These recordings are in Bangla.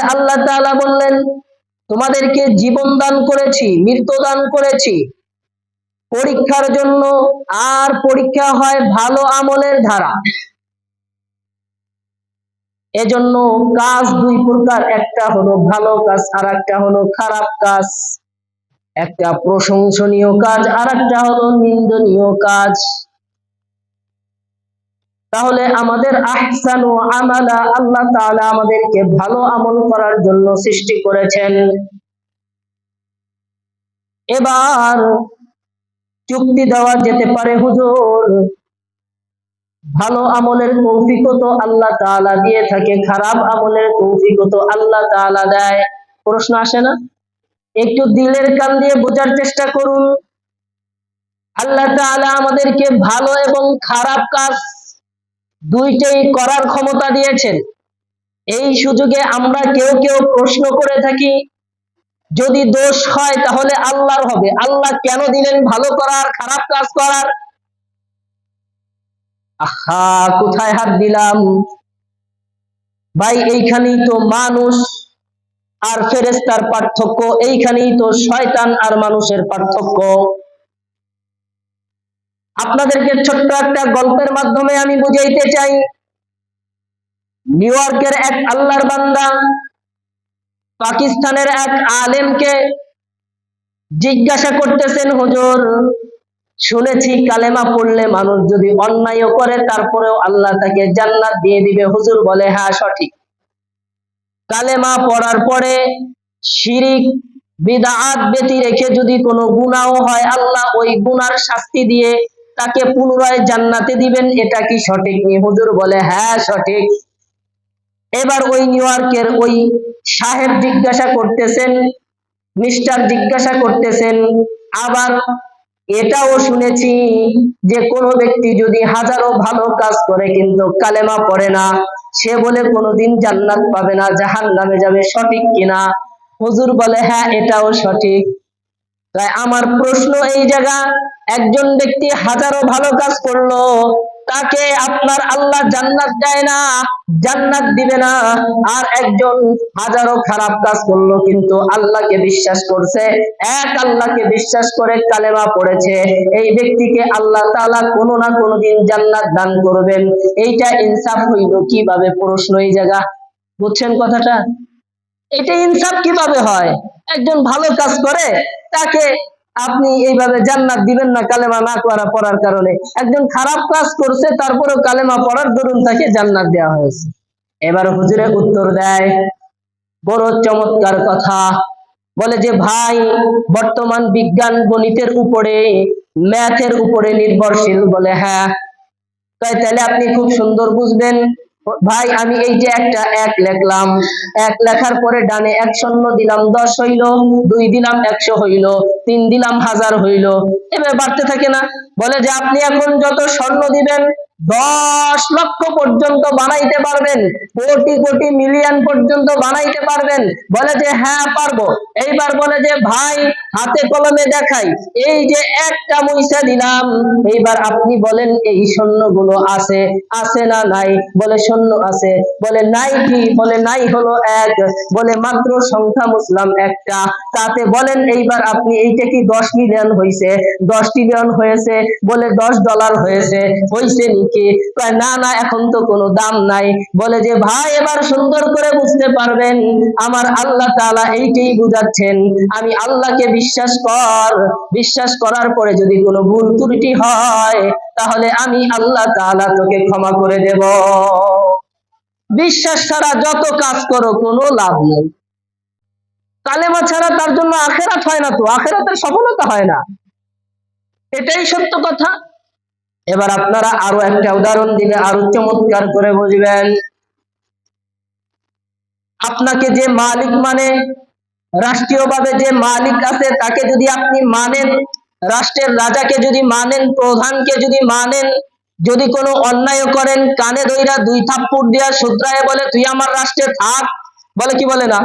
আল্লাহ তাআলা বললেন, তোমাদেরকে জীবন দান করেছি, মৃত্যু দান করেছি। পরীক্ষার জন্য আর পরীক্ষা হয় ভালো আমলের ধারা। এজন্য কাজ দুই প্রকার, একটা হলো ভালো কাজ আর একটা হলো খারাপ কাজ। একটা প্রশংসনীয় কাজ আর একটা হলো নিন্দনীয় কাজ। তাহলে আমাদের আহসান ও আমালা আল্লাহ তাআলা আমাদেরকে ভালো আমল করার জন্য সৃষ্টি করেছেন। এবার চুক্তি দেওয়া যেতে পারে হুজুর। ভালো আমলের তৌফিকও তো আল্লাহ তাআলা দিয়ে থাকে, খারাপ আমলের তৌফিকও তো আল্লাহ তাআলা দেয়। প্রশ্ন আসে না? একটু দিলের কান দিয়ে বোঝার চেষ্টা করুন। আল্লাহ তাআলা আমাদেরকে ভালো এবং খারাপ কাজ দুইটাই করার ক্ষমতা দিয়েছেন। এই সুযোগে আমরা কেউ কেউ প্রশ্ন করে থাকি, যদি দোষ হয় তাহলে আল্লাহর হবে। আল্লাহ কেন দিলেন ভালো করার, খারাপ কাজ করার? আহা, কোথায় হাত দিলাম? ভাই, এইখানেই তো মানুষ আর ফেরেস্তার পার্থক্য, এইখানেই তো শয়তান আর মানুষের পার্থক্য। আপনাদেরকে ছোট্ট একটা গল্পের মাধ্যমে আমি বুঝাইতে চাই। নিউ ইয়র্কের এক আল্লাহর বান্দা পাকিস্তানের এক আলেমকে জিজ্ঞাসা করতেছেন, হুজুর, শুনেছি কালেমা পড়লে মানুষ যদি অন্যায় করে, তারপরেও আল্লাহ তাকে জান্নাত দিয়ে দিবে। হুজুর বলে হ্যাঁ সঠিক। কালেমা পড়ার পরে শিরিক, বিদাত ব্যতি রেখে যদি কোনো গুনাও হয়, আল্লাহ ওই গুনার শাস্তি দিয়ে তাকে পুনরায় জান্নাতে দিবেন, এটা কি সঠিক? নি হুজুর বলে হ্যাঁ সঠিক। এবার ওই নিউ ওই সাহেব জিজ্ঞাসা করতেছেন, মিস্টার জিজ্ঞাসা করতেছেন, আবার এটাও শুনেছি যে কোনো ব্যক্তি যদি হাজারো ভালো কাজ করে কিন্তু কালেমা পড়ে না, সে বলে কোনোদিন জান্নাত পাবে না জাহান নামে যাবে সঠিক কিনা? হুজুর বলে হ্যাঁ এটাও সঠিক। তাই আমার প্রশ্ন এই জায়গা, একজন ব্যক্তি হাজারো ভালো কাজ করল, তাকে আপনার আল্লাহ জান্নাত দেয় না, জান্নাত দিবে না, আর একজন হাজারো খারাপ কাজ করল কিন্তু আল্লাহকে বিশ্বাস করছে, এক আল্লাহকে বিশ্বাস করে কালেমা পড়েছে, এই ব্যক্তিকে আল্লাহ তাআলা কোনো না কোনো দিন জান্নাত দান করবেন, এইটা ইনসাফ হইল কীভাবে প্রশ্ন এই জায়গা? বুঝছেন কথাটা? এটা ইনসাফ কীভাবে হয়? একজন ভালো কাজ করে তাকে আপনি এইভাবে জান্নাত দিবেন না, কালেমা না করা পড়ার কারণে। একজন খারাপ কাজ করছে, তারপরেও কালেমা পড়ার দরুন তাকে জান্নাত দেওয়া হয়েছে। এবার হুজুরে উত্তর দেয়, বড় চমৎকার কথা। বলে যে, ভাই, বর্তমান বিজ্ঞান গণিতের উপরে, ম্যাথের উপরে নির্ভরশীল। বলে হ্যাঁ। তাই তাহলে আপনি খুব সুন্দর বুঝবেন। ভাই, আমি এই যে একটা এক লেখলাম। এক লেখার পরে ডানে এক শূন্য দিলাম, দশ হইল, দুই দিলাম, একশো হইল। তিন দিলাম হাজার হইল। এবার বাড়তে থাকে না। বলে যে, আপনি এখন যত স্বর্ণ দিবেন, দশ লক্ষ পর্যন্ত বানাইতে পারবেন। কোটি কোটি মিলিয়ন পর্যন্ত বানাইতে পারবেন। বলে যে হ্যাঁ পারব। এইবার বলে যে, ভাই, হাতে কলমে দেখাই। এই যে একটা মহিষা দিলাম। এইবার আপনি বলেন, এই স্বর্ণগুলো আছে আছে না নাই? বলে, স্বর্ণ আছে। বলে, নাই কি? বলে, নাই হলো এক। বলে, মাত্র সংখ্যা মুসলাম একটা। তাতে বলেন, এইবার আপনি এইটা কি দশ মিলিয়ন হয়েছে দশ ট্রিলিয়ন হয়েছে, বলে দশ ডলার হয়েছে হয়েছে নাকি? না না, এখন তো কোনো দাম নাই। বলে যে, ভাই, এবার সুন্দর করে বুঝতে পারবেন, আমার আল্লাহ তাআলা এইটাই বুঝাচ্ছেন। আমি আল্লাহকে বিশ্বাস কর। বিশ্বাস করার পরে যদি কোনো ভুল ত্রুটি হয়, তাহলে আমি আল্লাহ তাআলা তোকে ক্ষমা করে দেব। বিশ্বাস ছাড়া যত কাজ করো, কোনো লাভ নেই। কালেমা ছাড়া তার জন্য আখেরাত হয় না তো, আখেরাতের সফলতা হয় না। এটাই সত্য কথা। এবার আপনারা আরও একটা উদাহরণ দিলে আরও চমৎকার করে বুঝবেন। আপনাকে যে মালিক মানে রাষ্ট্রীয়ভাবে যে মালিক আছে, তাকে যদি আপনি মানেন, রাষ্ট্রের রাজাকে যদি মানেন, প্রধানকে যদি মানেন, যদি কোনো অন্যায় করেন, কানে দইরা দুই থাপ্পড় দিয়া শুধরায় বলে, তুই আমার রাষ্ট্রে থাক। বলে কি বলে না?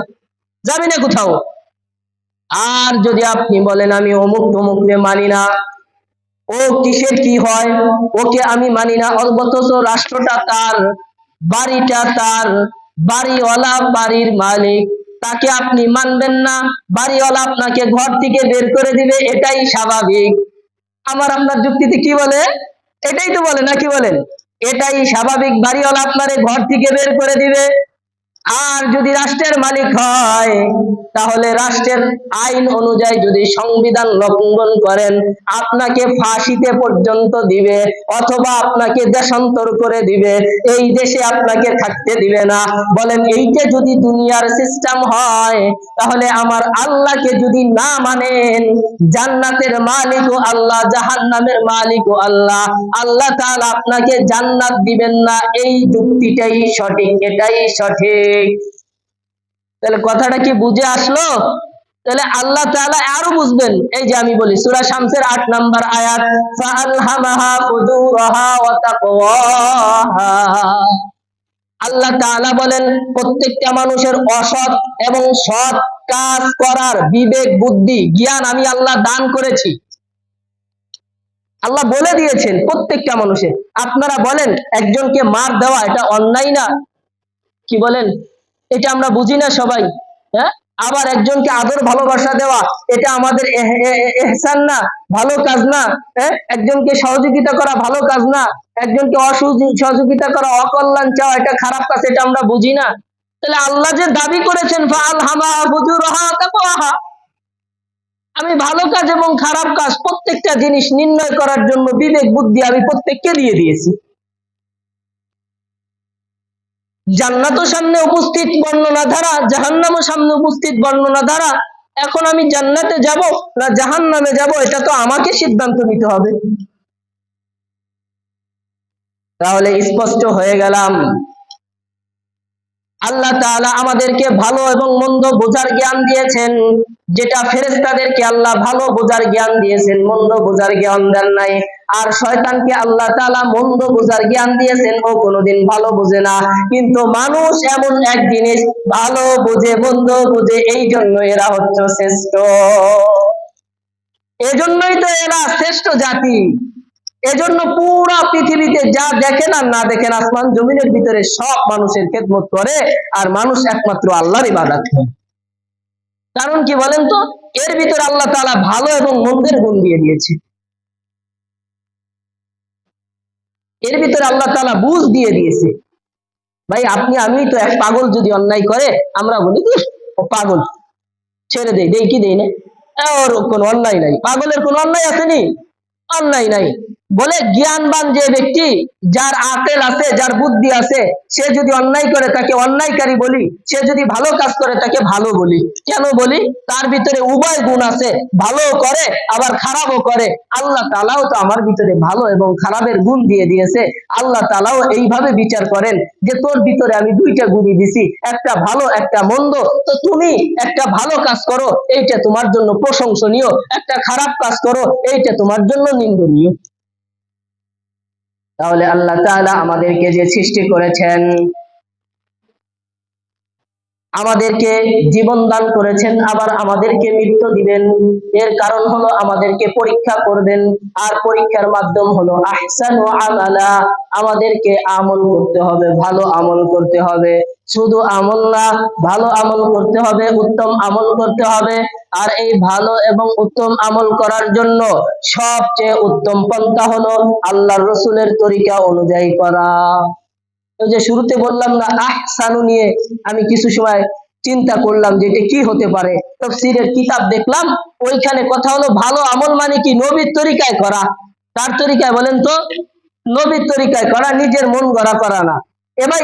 যাবি না কোথাও। আর যদি আপনি বলেন, আমি অমুক তমুক মানি না। ও কিসের কি হয়? ওকে আমি মানি না। অথচ রাষ্ট্রটা তার, বাড়িটা তার, বাড়িওয়ালা বাড়ির মালিক। তাকে আপনি মানবেন না। বাড়িওয়ালা আপনাকে ঘর থেকে বের করে দিবে। এটাই স্বাভাবিক। আমার আপনার যুক্তিতে কি বলে? এটাই তো বলে, না কি বলেন? এটাই স্বাভাবিক। বাড়িওয়ালা আপনারে ঘর থেকে বের করে দিবে। আর যদি রাষ্ট্রের মালিক হয়, তাহলে রাষ্ট্রের আইন অনুযায়ী যদি সংবিধান লঙ্ঘন করেন, আপনাকে ফাঁসিতে পর্যন্ত দিবে, অথবা আপনাকে দেশান্তর করে দিবে, এই দেশে আপনাকে থাকতে দিবে না। বলেন, এইটা যদি দুনিয়ার সিস্টেম হয়, তাহলে আমার আল্লাহকে যদি না মানেন, জান্নাতের মালিক ও আল্লাহ, জাহান্নামের মালিক ও আল্লাহ আল্লাহ তাআলা আপনাকে জান্নাত দিবেন না। এই যুক্তিটাই সঠিক, এটাই সঠিক। তাহলে কথাটা কি বুঝে আসলো? তাহলে আল্লাহ তাআলা আরও বুঝবেন। এই যে আমি বলি, সূরা শামসের 8 নাম্বার আয়াত আল্লাহ তাআলা বলেন, প্রত্যেকটা মানুষের অসৎ এবং সৎ কাজ করার বিবেক, বুদ্ধি, জ্ঞান আমি আল্লাহ দান করেছি। আল্লাহ বলে দিয়েছেন প্রত্যেকটা মানুষের। আপনারা বলেন, একজনকে মার দেওয়া এটা অন্যায় না? কি বলেন? এটা আমরা বুঝি না সবাই হ্যাঁ? আবার একজনকে আদর, ভালোবাসা দেওয়া, এটা আমাদের এহ- এহ- এহ- এহসান না, ভালো কাজ না হ্যাঁ? একজনকে সহযোগিতা করা ভালো কাজ না, একজনকে সহযোগিতা করা অকল্যাণ চাওয়া, এটা খারাপ কাজ, এটা আমরা বুঝি না। তাহলে আল্লাহ যে দাবি করেছেন আমি ভালো কাজ এবং খারাপ কাজ প্রত্যেকটা জিনিস নির্ণয় করার জন্য বিবেক, বুদ্ধি আমি প্রত্যেককে দিয়ে দিয়েছি। জান্নাতও সামনে উপস্থিত বর্ণনা ধারা জাহান্নামও সামনে উপস্থিত বর্ণনা ধারা এখন আমি জান্নাতে যাব না জাহান্নামে যাব, এটা তো আমাকে সিদ্ধান্ত নিতে হবে। তাহলে স্পষ্ট হয়ে গেলাম। আল্লাহ তাআলা আমাদেরকে ভালো এবং মন্দ বোঝার জ্ঞান দিয়েছেন। যেটা ফেরেশতাদেরকে আল্লাহ ভালো বোঝার জ্ঞান দিয়েছেন, মন্দ বোঝার জ্ঞান দেন নাই। আর শয়তানকে আল্লাহ তাআলা মন্দ বোঝার জ্ঞান দিয়েছেন, ও কোনোদিন ভালো বোঝে না। কিন্তু মানুষ এমন এক জিনিস, ভালো বোঝে, মন্দ বোঝে, এই জন্য এরা হচ্ছে শ্রেষ্ঠ। এজন্যই তো এরা শ্রেষ্ঠ জাতি। এজন্য পুরা পৃথিবীতে যা দেখেন আর না দেখেন আসমান জমিনের ভিতরে সব মানুষের খেদমত করে আর মানুষ একমাত্র আল্লাহর ইবাদত করে। কারণ কি বলেন তো? এর ভিতরে আল্লাহ তাআলা ভালো এবং মন্দের গুণ দিয়ে দিয়েছে। এর ভিতরে আল্লাহ তাআলা বুঝ দিয়ে দিয়েছে। ভাই আপনি আমি তো এক পাগল যদি অন্যায় করে আমরা বলি "ধুস, ও পাগল ছেড়ে দেই দেই কি দেই না? ওর কোনো অন্যায় নাই। পাগলের কোনো অন্যায় আসেনি অন্যায় নাই। বলে জ্ঞানবান যে ব্যক্তি, যার আকেল আছে, যার বুদ্ধি আছে, সে যদি অন্যায় করে, তাকে অন্যায়কারী বলি, সে যদি ভালো কাজ করে, তাকে ভালো বলি। কেন বলি? তার ভিতরে উভয় গুণ আছে। ভালো করে, আবার খারাপও করে। আল্লাহ তালাও তো আমার ভিতরে ভালো এবং খারাপের গুণ দিয়ে দিয়েছে। আল্লাহ তালাও এইভাবে বিচার করেন যে, তোর ভিতরে আমি দুইটা গুণই দিছি, একটা ভালো, একটা মন্দ। তো তুমি একটা ভালো কাজ করো, এইটা তোমার জন্য প্রশংসনীয়। একটা খারাপ কাজ করো, এইটা তোমার জন্য নিন্দনীয়। তাহলে আল্লাহ তাআলা আমাদেরকে যে সৃষ্টি করেছেন আমাদেরকে জীবন দান করেছেন, আবার আমাদেরকে মৃত্যু দিবেন। এর কারণ হলো আমাদেরকে পরীক্ষা করবেন, আর পরীক্ষার মাধ্যম হলো আহসান ও আমালা। আমাদেরকে আমল করতে হবে, ভালো আমল করতে হবে। শুধু আমল না, ভালো আমল করতে হবে, উত্তম আমল করতে হবে। আর এই ভালো এবং উত্তম আমল করার জন্য সবচেয়ে উত্তম পন্থা হলো আল্লাহর রসুলের তরিকা অনুযায়ী করা। যে শুরুতে বললাম না আহসানু নিয়ে আমি কিছু সময় চিন্তা করলাম যে এটা কি হতে পারে। তফসিরের কিতাব দেখলাম, ওইখানে কথা হলো, ভালো আমল মানে কি? নবীর তরিকায় করা। তার তরিকায় বলেন তো? নবীর তরিকায় করা, নিজের মন গড়া করা না। এবার